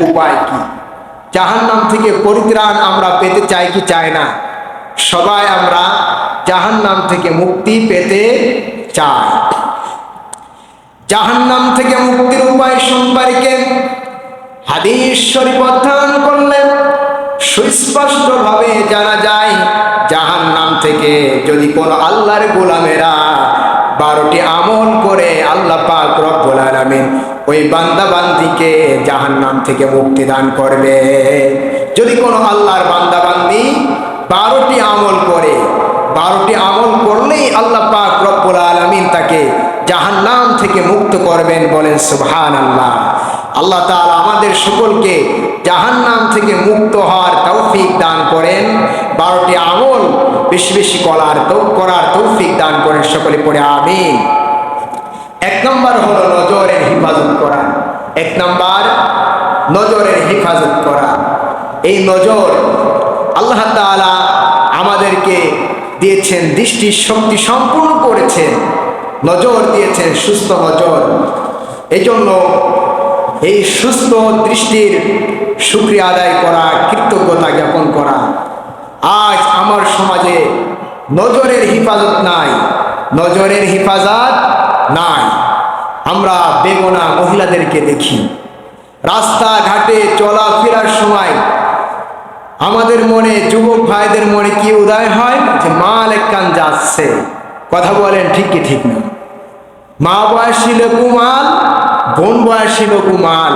উপায় কি? জাহান্নাম থেকে পরিত্রাণ আমরা পেতে চাই কি চাই না? সবাই আমরা জাহান্নাম থেকে মুক্তি পেতে চাই। জাহান্নাম থেকে মুক্তির উপায় সম্পর্কে হাদিস অধ্যয়ন করলেন সুস্পষ্ট ভাবে জানা যায়, জাহান্নাম থেকে যদি কোন আল্লাহর গোলামেরা বারোটি আমল করে, আল্লাহ পাক রব্বুল আলামিন ওই বান্দা বান্দিকে জাহান্নাম থেকে মুক্তি দান করবে। যদি কোনো আল্লাহর বান্দা বান্দি বারোটি আমল করে, বারোটি আমল করলেই আল্লাহ পাক রব্বুল আলামিন তাকে জাহান্নাম থেকে মুক্ত করবেন বলেন সুবহান আল্লাহ আল্লাহ তাআলা আমাদের সকলকে জাহান্নাম থেকে মুক্ত হওয়ার তৌফিক দান করেন। বারোটি আমল বেশি বেশি করার করার তৌফিক দান করেন সকলে পড়ে আমিন। এক নম্বর হলো নজরের হেফাজত করা। এক নম্বর, নজরের হেফাজত করা। এই নজর আল্লাহ তাআলা আমাদেরকে দিয়েছেন, দৃষ্টি শক্তি সম্পূর্ণ করেছেন। নজর দিয়েছেন, সুস্থ নজর। এই জন্য এই সুস্থ দৃষ্টির সুক্রিয়া আদায় করা, কৃতজ্ঞতা জ্ঞাপন করা। আজ আমার সমাজে নজরের হেফাজত নাই, নজরের হেফাজত নাই। আমরা বেগনা মহিলাদেরকে দেখি। রাস্তাঘাটে চলাফেরার সময় আমাদের মনে, যুবক ভাইদের মনে কি উদয় হয়? যে মাল একখান যাচ্ছে। কথা বলেন ঠিক কি ঠিক না? মা বয়সী কুমাল, বোন বয়সী কুমাল।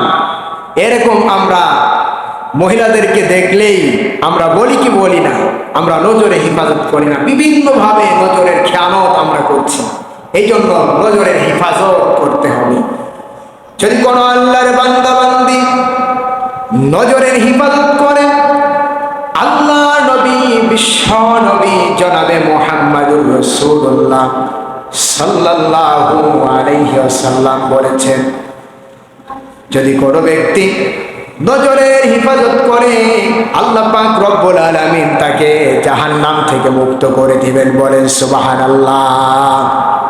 এরকম আমরা মহিলাদেরকে দেখলেই আমরা বলি কি বলি না, আমরা নজরে হেফাজত করি না। বিভিন্নভাবে নজরের খেয়ানত আমরা করছি। এই জন্য নজরের হেফাজত করতে হবে। যদি কোনো আল্লাহর বান্দাবান্দি নজরের হেফাজত করে আল্লাহ নবী, বিশ্ব নবী জনাবে মোহাম্মদুর রসুল্লাহ সাল্লাল্লাহু আলাইহি ওয়াসাল্লাম বলেছেন, যদি কোনো ব্যক্তি নজরের হেফাজত করে, আল্লাহ পাক রব্বুল আলামিন তাকে জাহান্নাম থেকে মুক্ত করে দিবেন বলেন সুবহানাল্লাহ। আল্লাহ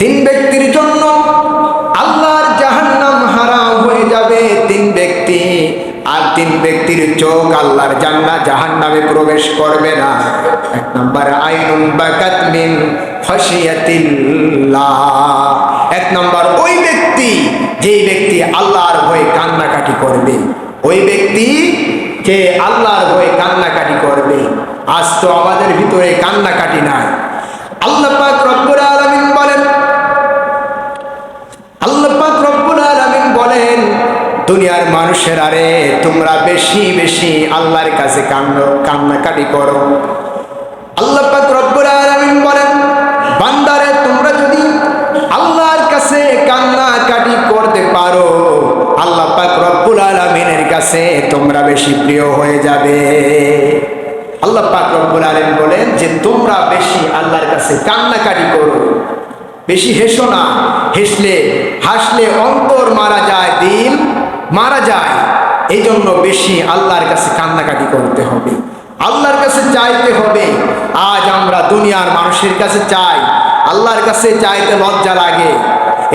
তিন ব্যক্তির জন্য আল্লাহর জাহান্নাম হারাম হয়ে যাবে। তিন ব্যক্তি আর তিন ব্যক্তির চোখ আল্লাহর জান্না জাহান্নামে প্রবেশ করবে না। এক নম্বর, আইনুন বাকাত মিন এক নম্বর, ওই ব্যক্তি যেই ব্যক্তি আল্লাহর ভয়ে কান্নাকাটি করবে। ওই ব্যক্তি যে আল্লাহর হয়ে কান্নাকাটি করবে। আজ তো আমাদের ভিতরে কান্নাকাটি নাই। আল্লাহ পাক রব্বুল বলেন আল্লাহ পাক রব্বুল আলামিন বলেন দুনিয়ার মানুষের আরে, তোমরা বেশি বেশি আল্লাহর কাছে কান্না, কান্নাকাটি করো। আল্লাহ পাক রব্বুল আলামিন বলেন, বান্দারে, তোমরা যদি আল্লাহর কাছে কান্নাকাটি করতে পারো, আল্লাহ পাক রব্বুল আলামিনের কাছে তোমরা বেশি প্রিয় হয়ে যাবে। আল্লাহ পাক রব্বুল আলামিন বলেন যে, তোমরা বেশি আল্লাহর কাছে কান্নাকাটি করো। বেশি হেসো না, হেসলে, হাসলে অন্তর মারা যায় দিল মারা যায় এই জন্য বেশি আল্লাহর কাছে কান্নাকাটি করতে হবে। আল্লাহর কাছে চাইতে হবে, আজ আমরা দুনিয়ার মানুষের কাছে চাই, আল্লাহর কাছে চাইতে লজ্জা লাগে।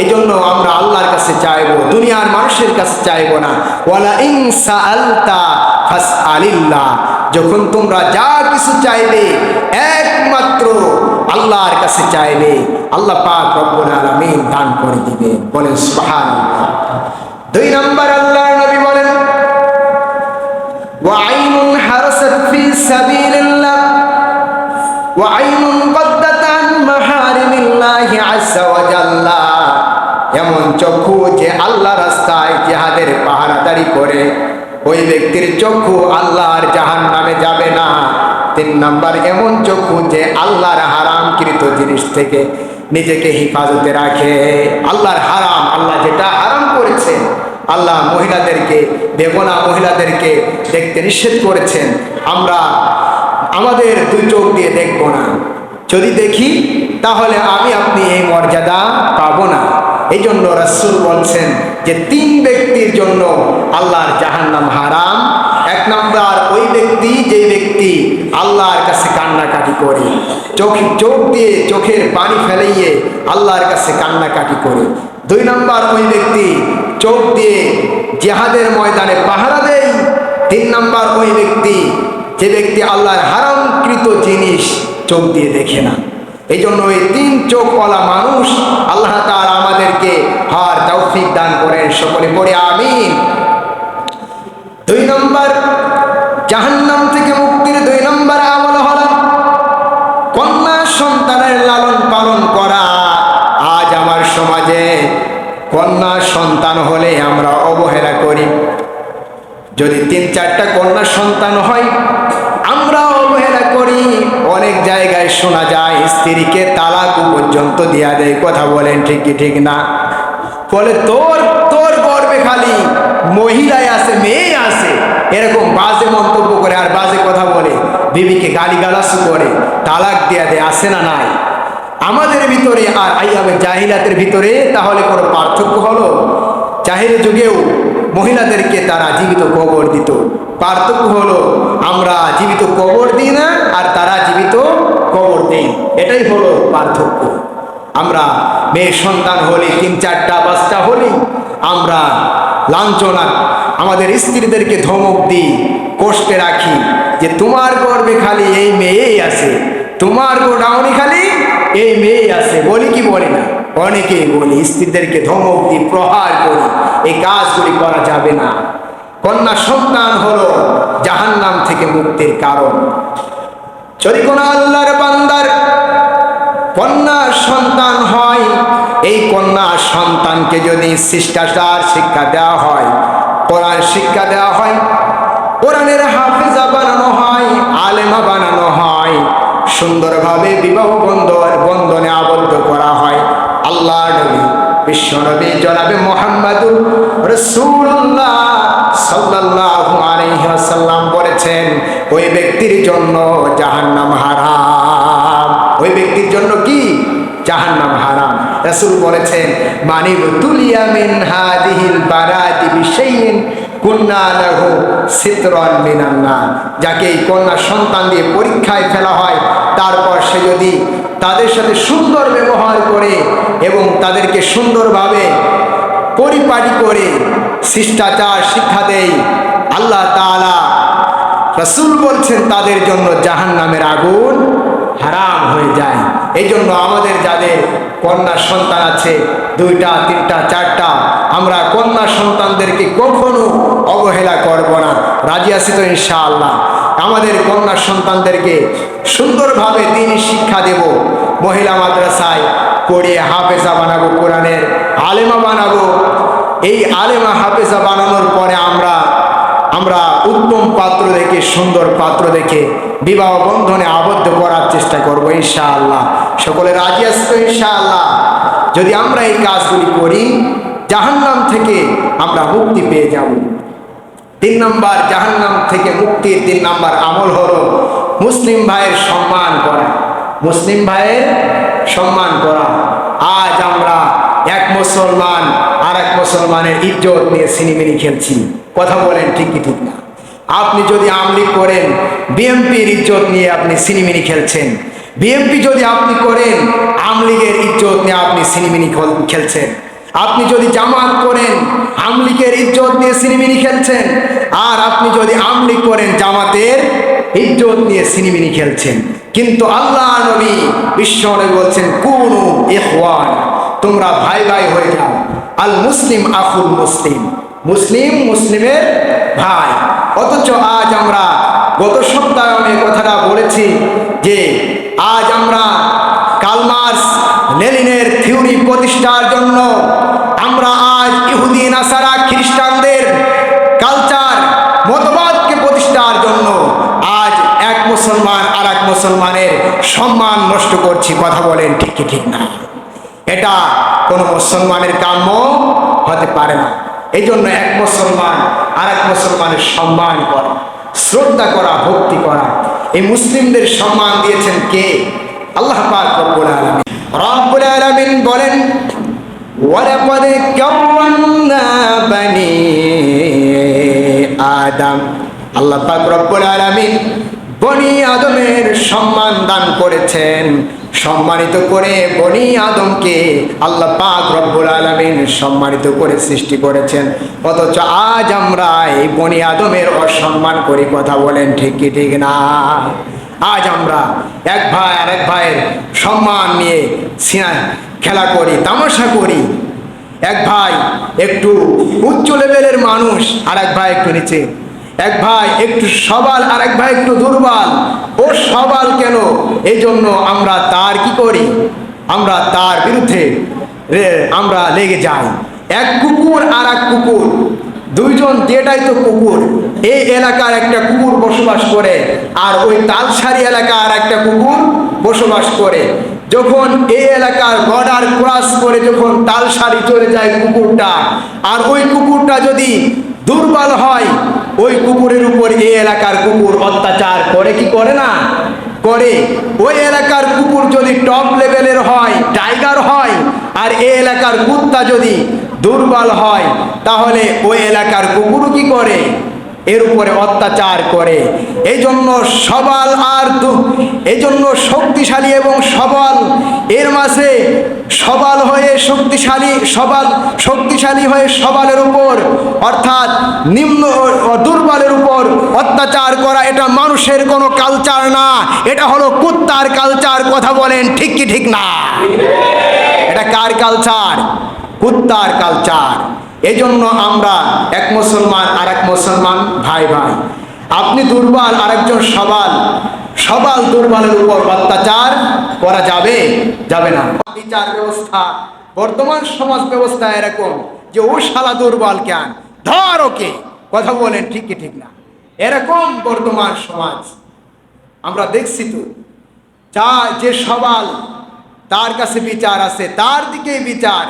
এই জন্য আমরা আল্লাহর কাছে চাইব, দুনিয়ার মানুষের কাছে চাইব না। ওয়ালা ইনসা আলতা ফাস আলিল্লাহ যখন তোমরা যা কিছু চাইবে, একমাত্র আল্লাহর কাছে চাইবে, আল্লাহ পাক রব্বুল আলামিন দান করে দিবে বলেন সুবহানাল্লাহ। দুই নম্বর আল্লাহর নবী বলেন وعين حرست في سبيل الله وعين قدت عن محارم الله عز وجل এমন চক্ষু যে আল্লাহ রাস্তায় জিহাদের পাহারাদারি করে ওই ব্যক্তির চক্ষু আল্লাহর জাহান নামে যাবে না তিন নাম্বার এমন চক্ষু যে আল্লাহর হারামকৃত জিনিস থেকে নিজেকে হেফাজতে রাখে। আল্লাহর হারাম, আল্লাহ যেটা হারাম করেছেন, আল্লাহ মহিলাদেরকে, বেগনা মহিলাদেরকে দেখতে নিষেধ করেছেন। আমরা আমাদের দুই চোখ দিয়ে দেখব না। যদি দেখি, তাহলে আমি আপনি এই মর্যাদা পাব না। এই জন্য রাসুল বলছেন যে, তিন ব্যক্তির জন্য আল্লাহর জাহান্নাম হারাম এক নম্বর, ওই ব্যক্তি যে ব্যক্তি আল্লাহর কাছে কান্নাকাটি করে, চোখ চোখ দিয়ে চোখের পানি ফেলাইয়ে আল্লাহর কাছে কান্নাকাটি করে। দুই নম্বর, ওই ব্যক্তি চোখ দিয়ে জেহাদের ময়দানে পাহারা দেয়। তিন নম্বর, ওই ব্যক্তি যে ব্যক্তি আল্লাহর হারামকৃত জিনিস চোখ দিয়ে দেখে না। এই জন্য এই তিন চোখওয়ালা মানুষ আল্লাহ তার আমাদেরকে হার তৌফিক দান করেন। সকলে পড়ে আমিন। দুই নম্বর, জাহান্নাম থেকে মুক্তির দুই নম্বর আমল হল কন্যা সন্তানের লালন পালন করা। আজ আমার সমাজে কন্যা সন্তান হলে আমরা অবহেলা করি। যদি তিন চারটা কন্যা সন্তান হয়, আমরা অবহেলা করি। অনেক জায়গায় শোনা যায়, স্ত্রীকে তালাক পর্যন্ত দেওয়া দেয় কথা বলেন ঠিক কি ঠিক না? ফলে তোর তোর গর্বে খালি মহিলায় আছে, মেয়ে আছে, এরকম বাজে মন্তব্য করে আর বাজে কথা বলে, বিবিকে গালি গালাসু করে, তালাক দেয়া দেয় আসে না নাই? আমাদের ভিতরে আর আইয়াবে জাহিলাতের ভিতরে, তাহলে কোনো পার্থক্য হলো? জাহিল যুগেও মহিলাদেরকে তারা জীবিত কবর দিত। পার্থক্য হলো, আমরা জীবিত কবর দিই না আর তারা জীবিত কবর দেই। এটাই হলো পার্থক্য। আমরা মেয়ে সন্তান হলে, তিন চারটা বাচ্চা হলে, আমরা লাঞ্ছনা, আমাদের স্ত্রীদেরকে ধমক দিই, কষ্টে রাখি যে তোমার গর্বে খালি এই মেয়েই আছে, তোমার গোডাউনি খালি এই মেয়েই আছে, বলি কি বলি না? অনেকেই বলি, স্ত্রীদেরকে ধমক দিই, প্রহার করি, এই কাজগুলি করা যাবে না। কন্যা সন্তান হলো জাহান্নাম থেকে মুক্তির কারণ। যদি কোনো আল্লাহর বান্দার কন্যা সন্তান হয়, এই কন্যা সন্তানকে যদি শিষ্টাচার শিক্ষা দেওয়া হয়, কোরআন শিক্ষা দেওয়া হয়, কোরআনের হাফিজা বানানো হয়, আলেমা বানানো হয়, সুন্দরভাবে বিবাহ বন্ধন, বন্ধনে আবদ্ধ করা হয় আল্লাহ নবী, বিশ্ব নবী জনাবে মোহাম্মদুর রসুল্লাহ সাল্লাল্লাহু আলাইহি ওয়াসাল্লাম বলেছেন, ওই ব্যক্তির জন্য জাহান্নাম হারাম। ওই ব্যক্তির জন্য কি? জাহান্নাম হারাম। রাসূল বলেছেন, মানিব তুলিয়া মিন হাদিহিল বারাতি বিশাইইন কুন্না লাহু সিতরান মিনান নার। যাকে এই কন্যা সন্তান দিয়ে পরীক্ষায় ফেলা হয়, তারপর সে যদি তাদের সাথে সুন্দর ব্যবহার করে এবং তাদেরকে সুন্দরভাবে পরিপাটি করে শিষ্টাচার, শিক্ষা দেয়, আল্লাহ তাআলা রাসূল বলছেন, তাদের জন্য জাহান নামের আগুন হারাম হয়ে যায়। এই জন্য আমাদের যাদের কন্যা সন্তান আছে, দুইটা, তিনটা, চারটা, আমরা কন্যা সন্তানদেরকে কখনো অবহেলা করব না। রাজি আছি তো ইনশাআল্লাহ। আমাদের কন্যা সন্তানদেরকে সুন্দরভাবে তিনি শিক্ষা দেব। মহিলা মাদ্রাসায় পড়িয়ে হাফেজা বানাবো কোরআনের, আলেমা বানাবো। এই আলেমা হাফেজা বানানোর পরে আমরা আমরা উত্তম পাত্র দেখে, সুন্দর পাত্র দেখে, বিবাহ বন্ধনে আবদ্ধ করার চেষ্টা করব, ইনশাআল্লাহ। সকলে রাজি আসতো ইনশাআল্লাহ? যদি আমরা এই কাজগুলি করি, জাহান্নাম থেকে আমরা মুক্তি পেয়ে যাব। তিন নম্বর, জাহান্নাম থেকে মুক্তির তিন নম্বর আমল হলো মুসলিম ভাইয়ের সম্মান করা। মুসলিম ভাইয়ের সম্মান করা। আজ আমরা এক মুসলমান আর এক মুসলমানের ইজ্জত নিয়ে সিনেমিনি খেলছি। কথা বলেন ঠিক কি ঠিক না? আপনি যদি আমলি করেন বিএমপির ইজ্জত নিয়ে আপনি সিনেমিনি খেলছেন। বিএমপি যদি আপনি করেন আমলিগের ইজ্জত নিয়ে আপনি সিনেমিনি খেলছেন। আপনি যদি জামাত করেন আমলিগের ইজ্জত নিয়ে সিনেমিনি খেলছেন। আর আপনি যদি আমলিক করেন, জামাতের ইজ্জত নিয়ে সিনেমিনি খেলছেন। কিন্তু আল্লাহ নবী বিশ্ব বলছেন, কোন ইখওয়ান। তোমরা ভাই ভাই হয়ে যাও আল মুসলিম আফুল মুসলিম। মুসলিম মুসলিমের ভাই। অথচ আজ আমরা গত সপ্তাহে আমি কথাটা বলেছি যে আজ আমরা কালমার্স লেনিনের থিওরি প্রতিষ্ঠার জন্য আমরা আজ ইহুদি, নাসারা খ্রিস্টানদের কালচার, মতবাদকে প্রতিষ্ঠার জন্য আজ এক মুসলমান আর এক মুসলমানের সম্মান নষ্ট করছি। কথা বলেন ঠিক কি ঠিক না? এটা কোন মুসলমানের কাম্য হতে পারে না। এই জন্য এক মুসলমান আর এক মুসলমানের সম্মান করে, শ্রদ্ধা করা, ভক্তি করা। এই মুসলিমদের সম্মান দিয়েছেন কে? আল্লাহ পাক বলেন আল্লাহ পাক বনি আদমের সম্মান দান করেছেন। সম্মানিত করে বনি আদমকে আল্লাহ পাক রব্বুল আলামিন সম্মানিত করে সৃষ্টি করেছেন। অথচ আজ আমরা এই বনি আদমের অসম্মান করি কথা বলেন ঠিক কি, ঠিক না? আজ আমরা এক ভাই আর এক ভাইয়ের সম্মান নিয়ে খেলা করি, তামাশা করি। এক ভাই একটু উচ্চ লেভেলের মানুষ, আর এক ভাই একটু নিচে। এক ভাই একটু সবাল আর এক ভাই একটু দুর্বল। ও সবাল কেন? এই জন্য আমরা তার কি করি? আমরা তার বিরুদ্ধে আমরা লেগে যাই। এক কুকুর আর এক কুকুর। দুইজন যেটাই তো কুকুর। এই এলাকার একটা কুকুর বসবাস করে, আর ওই তালসারি এলাকার একটা কুকুর বসবাস করে। যখন এই এলাকার বর্ডার ক্রস করে যখন তালসারি চলে যায় কুকুরটা, আর ওই কুকুরটা যদি দুর্বল হয় ওই কুকুরের উপর এই এলাকার কুকুর অত্যাচার করে কি করে না? করে। ওই এলাকার কুকুর যদি টপ লেভেলের হয় টাইগার হয়, আর এই এলাকার কুত্তা যদি দুর্বল হয়, তাহলে ওই এলাকার কুকুরও কি করে? এর উপরে অত্যাচার করে। এই জন্য সবাল আর এই জন্য শক্তিশালী এবং সবল। এর মাঝে সবাল হয়ে শক্তিশালী, সবাল শক্তিশালী হয়ে সবালের উপর, অর্থাৎ নিম্ন দুর্বলের উপর অত্যাচার করা, এটা মানুষের কোনো কালচার না। এটা হলো কুত্তার কালচার কথা বলেন ঠিক কি ঠিক না? এটা কার কালচার কুত্তার কালচার এই জন্য আমরা এক মুসলমান আর এক মুসলমান ভাই ভাই। আপনি দুর্বল, আরেকজন সবাল। সবাল দুর্বলের উপর অত্যাচার করা যাবে যাবে না। বিচার ব্যবস্থা, বর্তমান সমাজ ব্যবস্থা এরকম যে ও শালা দুর্বল কেন? ধর ওকে। কথা বলেন, ঠিক কি ঠিক না? এরকম বর্তমান সমাজ। আমরা দেখছি তো, যা, যে সবাল, তার কাছে বিচার আছে, তার দিকেই বিচার।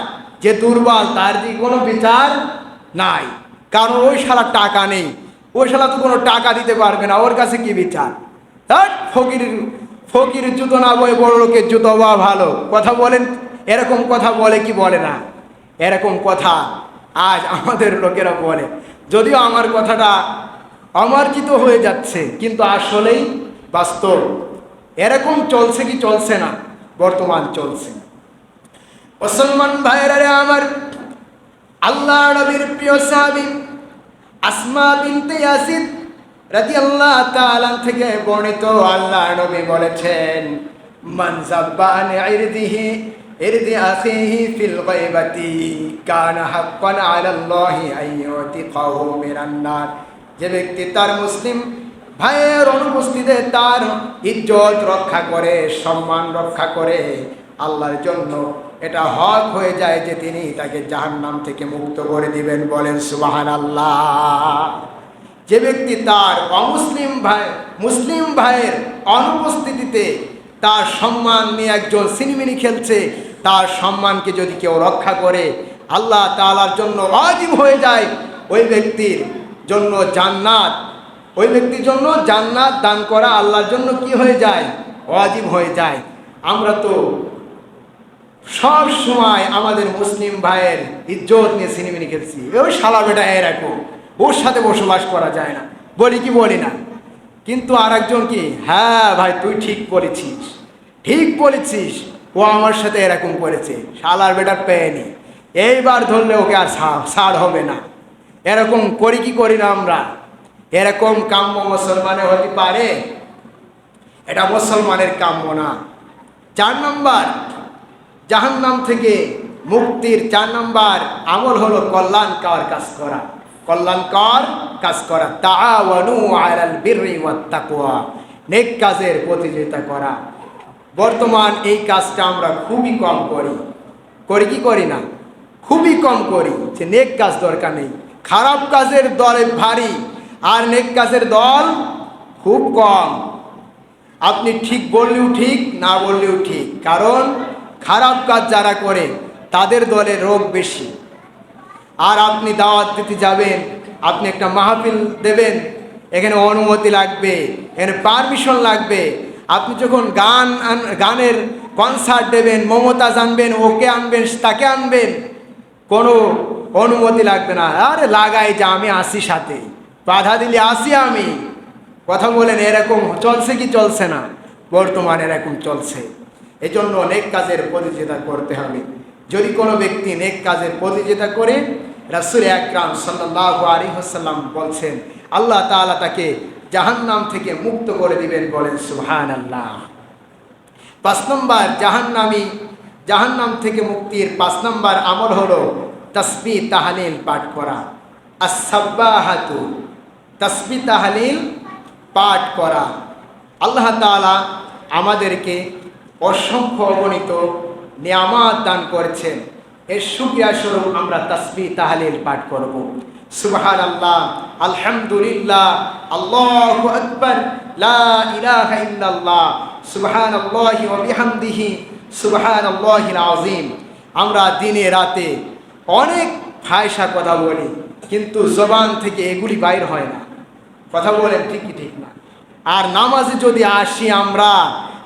যে দুর্বল, তার দিকে কোনো বিচার নাই। কারণ ওই শালা টাকা নেই। ওই শালা তো কোনো টাকা দিতে পারবে না। ওর কাছে কি বিচার? তার ফকির ফকির জুতো না বয়ে বড় লোকের জুতো, বা ভালো। কথা বলেন, এরকম কথা বলে কি বলে না? এরকম কথা আজ আমাদের লোকেরা বলে। যদিও আমার কথাটা অমার্জিত হয়ে যাচ্ছে, কিন্তু আসলেই বাস্তব। এরকম চলছে কি চলছে না, বর্তমান চলছে। মুসলমান ভাইরা রে আমার আল্লাহ নবীর প্রিয় সাহাবী আসমা বিনতে ইয়াসিদ রাদিয়াল্লাহু তাআলা থেকে বর্ণিত আল্লাহ নবী বলেছেন, মান যাব্বান ইরদিহি, ইরদি আখিহি ফিল গায়বাতি, কানা হাক্কান আলাল্লাহি আইয়ুতিকাহু মিনান নার। যে ব্যক্তি তার মুসলিম ভাইয়ের অনুপস্থিতিতে তার ইজ্জত রক্ষা করে, সম্মান রক্ষা করে আল্লাহর জন্য এটা হক হয়ে যায় যে তিনি তাকে জাহান্নাম থেকে মুক্ত করে দিবেন বলেন সুবাহান আল্লাহ যে ব্যক্তি তার অমুসলিম ভাই, মুসলিম ভাইয়ের অনুপস্থিতিতে তার সম্মান নিয়ে একজন সিনেমিনি খেলছে, তার সম্মানকে যদি কেউ রক্ষা করে, আল্লাহ তালার জন্য অজীব হয়ে যায়, ওই ব্যক্তির জন্য জান্নাত, ওই ব্যক্তির জন্য জান্নাত দান করা আল্লাহর জন্য কি হয়ে যায়? অজীব হয়ে যায়। আমরা তো সব সময় আমাদের মুসলিম ভাইয়ের ইজ্জত নিয়ে সিনেমিনি খেলছি ওই শালা বেটা এরকম ওর সাথে বসবাস করা যায় না। বলি কি বলি না? কিন্তু আর একজন কি? হ্যাঁ ভাই, তুই ঠিক বলেছিস। ঠিক বলেছিস। ও আমার সাথে এরকম করেছে। শালার বেটা পেয়নি এইবার ধরলে ওকে আর ছাড় হবে না। এরকম করি কি করি না আমরা? এরকম কাম্য মুসলমানে হতে পারে? এটা মুসলমানের কাম্য না। চার নম্বর জাহান্নাম থেকে মুক্তির চার নম্বর আমল হলো কল্যাণকর কাজ করা। কল্যাণকর কাজ করা। তাআওয়ানু আলাল বিররি ওয়াত তাকওয়া নেক কাজের প্রতিযোগিতা করা। বর্তমান এই কাজটা আমরা খুবই কম করি। করি কি করি না? খুবই কম করি যে নেক কাজ দরকার নেই। খারাপ কাজের দলে ভারী, আর নেক কাজের দল খুব কম। আপনি ঠিক বললেও ঠিক, না বললেও ঠিক। কারণ খারাপ কাজ যারা করে, তাদের দলে রোগ বেশি। আর আপনি দাওয়াত দিতে যাবেন, আপনি একটা মাহফিল দেবেন, এখানে অনুমতি লাগবে, এখানে পারমিশন লাগবে। আপনি যখন গান গানের কনসার্ট দেবেন, মমতা জানবেন, ওকে আনবেন, তাকে আনবেন, কোনো অনুমতি লাগবে না। আরে লাগাই যে, আমি আসি সাথে। বাধা দিলে আসি আমি। কথা বলেন, এরকম চলছে কি চলছে না? বর্তমানে এরকম চলছে। এজন্য অনেক কাজের প্রতিযোগিতা করতে হবে। যদি কোনো ব্যক্তি নেক কাজের প্রতিযোগিতা করে, রাসুল একরাম সাল্লাহ আলী হাসাল্লাম বলছেন, আল্লাহ তাআলা তাকে জাহান্নাম থেকে মুক্ত করে দিবেন বলেন সুহান আল্লাহ পাঁচ নম্বর, জাহান্নামি, জাহান্নাম থেকে মুক্তির পাঁচ নম্বর আমল হলো তসবি তাহালিল পাঠ করা। আসাব্বাহাতু তসবি তাহালিল পাঠ করা। আল্লাহ তাআলা আমাদেরকে অসংখ্য অগণিত নিয়ামাত দান করেছেন। এর সুক্রিয়া স্বরূপ আমরা তসবি তাহালিল পাঠ করব। সুবহান আল্লাহ আলহামদুলিল্লাহ, আল্লাহ আকবার ইল্লাল্লাহ, সুবহানাল্লাহি ওয়া বিহামদিহি, সুবহানাল্লাহিল আযীম। আমরা দিনে রাতে অনেক ফায়সা কথা বলি, কিন্তু জবান থেকে এগুলি বাইর হয় না। কথা বলেন ঠিকই ঠিক না। আর নামাজে যদি আসি আমরা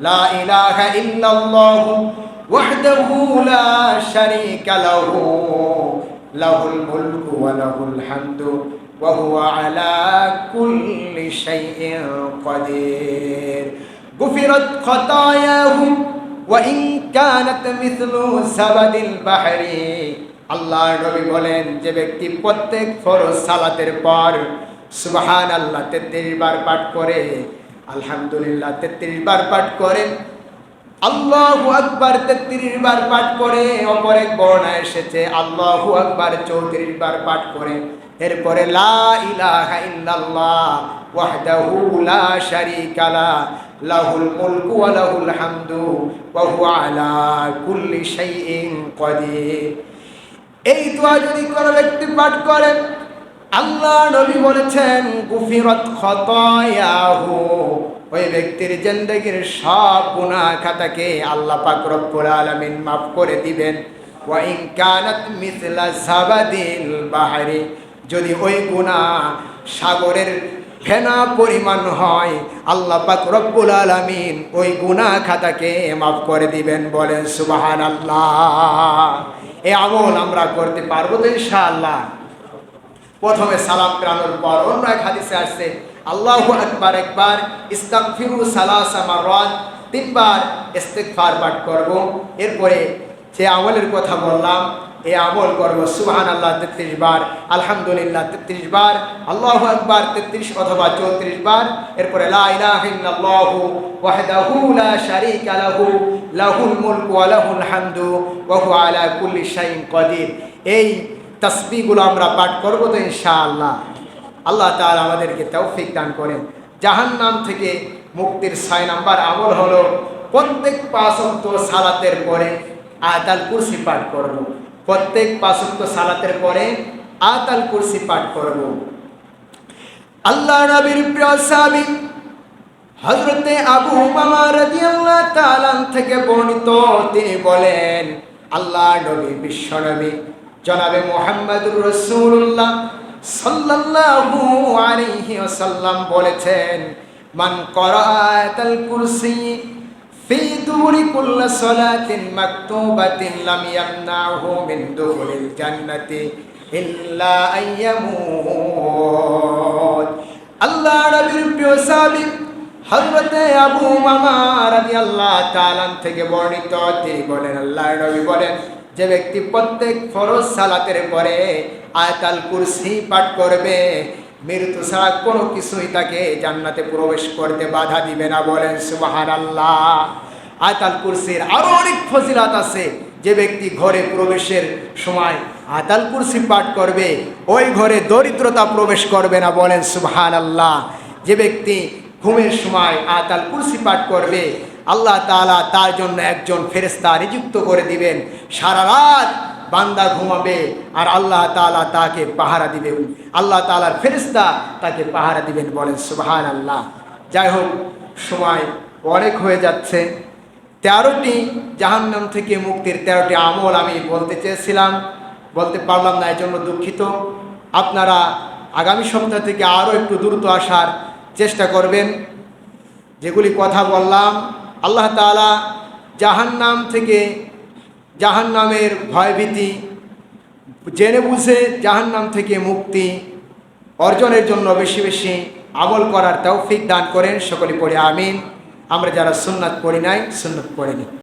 ওয়া তিসউনা ওয়া ক্বালা তামামাল মিআতা লা ইলাহা ইল্লাল্লাহ ওয়াহদাহু লা শারীকা লাহু له الملك وله الحمد وهو على كل شيء قدير غفرت خطاياهم وإن كانت مثل زبد البحر আল্লাহ নবী বলেন যে ব্যক্তি প্রত্যেক ফরজ সালাতের পর সুবহান আল্লাহ তেত্রিশ বার পাঠ করে আলহামদুলিল্লাহ, তেত্রিশ বার পাঠ করে আল্লাহু আকবার তেত্রিশ বার পাঠ করে অপর এক বর্ণা এসেছে, আল্লাহু আকবার চৌত্রিশ বার পাঠ করে। এরপরে, লা লা লাহুল এই দোয়া যদি কোনো ব্যক্তি পাঠ করেন আল্লাহ নবী বলেছেন গুফিরত খতায়াহু। ওই ব্যক্তির জিন্দগির সব গুনাহ খাতাকে আল্লাহ পাক রব্বুল আলামিন মাফ করে দিবেন। ওয়া ইন কানাত মিথলা সাবাদিল বাহরি। যদি ওই গুনাহ সাগরের ফেনা পরিমাণ হয়, আল্লাহ পাক রব্বুল আলামিন ওই গুনাহ খাতাকে মাফ করে দিবেন, বলেন সুবহানাল্লাহ। এই আমল আমরা করতে পারব তো ইনশাআল্লাহ। প্রথমে সালাম ফেরানোর পর অন্য এক হাদিসে আসছে, আল্লাহ একবার একবার, ইস্তাগফিরু সালাসা মাররাত, তিনবার ইস্তেগফার পাঠ করব। এরপরে যে আমলের কথা বললাম এই আমল করব সুবহান আল্লাহ তেত্রিশ বার, আলহামদুলিল্লাহ তেত্রিশ বার, আল্লাহ আকবার তেত্রিশ অথবা চৌত্রিশ বার, এরপরে এই তসবিগুলো আমরা পাঠ করব তো ইনশাআল্লাহ আল্লাহ তাআলা আমাদেরকে তৌফিক দান করেন জাহান্নাম থেকে মুক্তির ছয় নাম্বার আমল হলো, প্রত্যেক পাঁচক্ত সালাতের পরে আতাল কুরসি পাঠ করব। প্রত্যেক পাঁচক্ত সালাতের পরে আতাল কুরসি পাঠ করব। আল্লাহ নবীর প্রিয় হজরতে আবু মামা রাদিয়াল্লাহু থেকে বর্ণিত, তিনি বলেন, আল্লাহ নবী, বিশ্ব নবী জনাবে মোহাম্মদুর রসুল্লাহ সাল্লাল্লাহু আলাইহি ওয়াসাল্লাম বলেছেন, মান করাআতাল কুরসি ফি দুরি কুল্লি সালাতিন মাকতুবাতিন লাম ইয়ামনাহু মিন দুখুলিল জান্নাতি ইল্লা আইয়ামুত আল্লাহ নবীর প্রিয় সাহাবী হযরতে আবু মামা রাদিয়াল্লাহু তাআলা থেকে বর্ণিত তিনি বলেন আল্লাহ নবী বলেন যে ব্যক্তি প্রত্যেক ফরজ সালাতের পরে আয়তাল কুরসি পাঠ করবে মৃত্যু ছাড়া কোনো কিছুই তাকে জান্নাতে প্রবেশ করতে বাধা দিবে না। বলেন সুবাহান আল্লাহ আয়তাল কুরসির আরও অনেক ফজিলাত আছে। যে ব্যক্তি ঘরে প্রবেশের সময় আতাল কুরসি পাঠ করবে, ওই ঘরে দরিদ্রতা প্রবেশ করবে না। বলেন সুবহান আল্লাহ যে ব্যক্তি ঘুমের সময় আতাল কুরসি পাঠ করবে আল্লাহ তাআলা তার জন্য একজন ফেরেস্তা নিযুক্ত করে দিবেন। সারা রাত বান্দা ঘুমাবে আর আল্লাহ তাআলা তাকে পাহারা দিবেন। আল্লাহ তাআলার ফেরেস্তা তাকে পাহারা দিবেন বলেন সুবহান আল্লাহ যাই হোক, সময় অনেক হয়ে যাচ্ছে। তেরোটি জাহান্নাম থেকে মুক্তির তেরোটি আমল আমি বলতে চেয়েছিলাম, বলতে পারলাম না এর জন্য দুঃখিত। আপনারা আগামী সপ্তাহ থেকে আরও একটু দ্রুত আসার চেষ্টা করবেন। যেগুলি কথা বললাম আল্লাহ তাআলা জাহান্নাম থেকে জাহান্নামের ভয়ভীতি জেনে বুঝে জাহান্নাম থেকে মুক্তি অর্জনের জন্য বেশি বেশি আমল করার তৌফিক দান করেন। সকলে পড়ে আমিন। আমরা যারা সুন্নাত পড়ি নাই, সুন্নত পড়িনি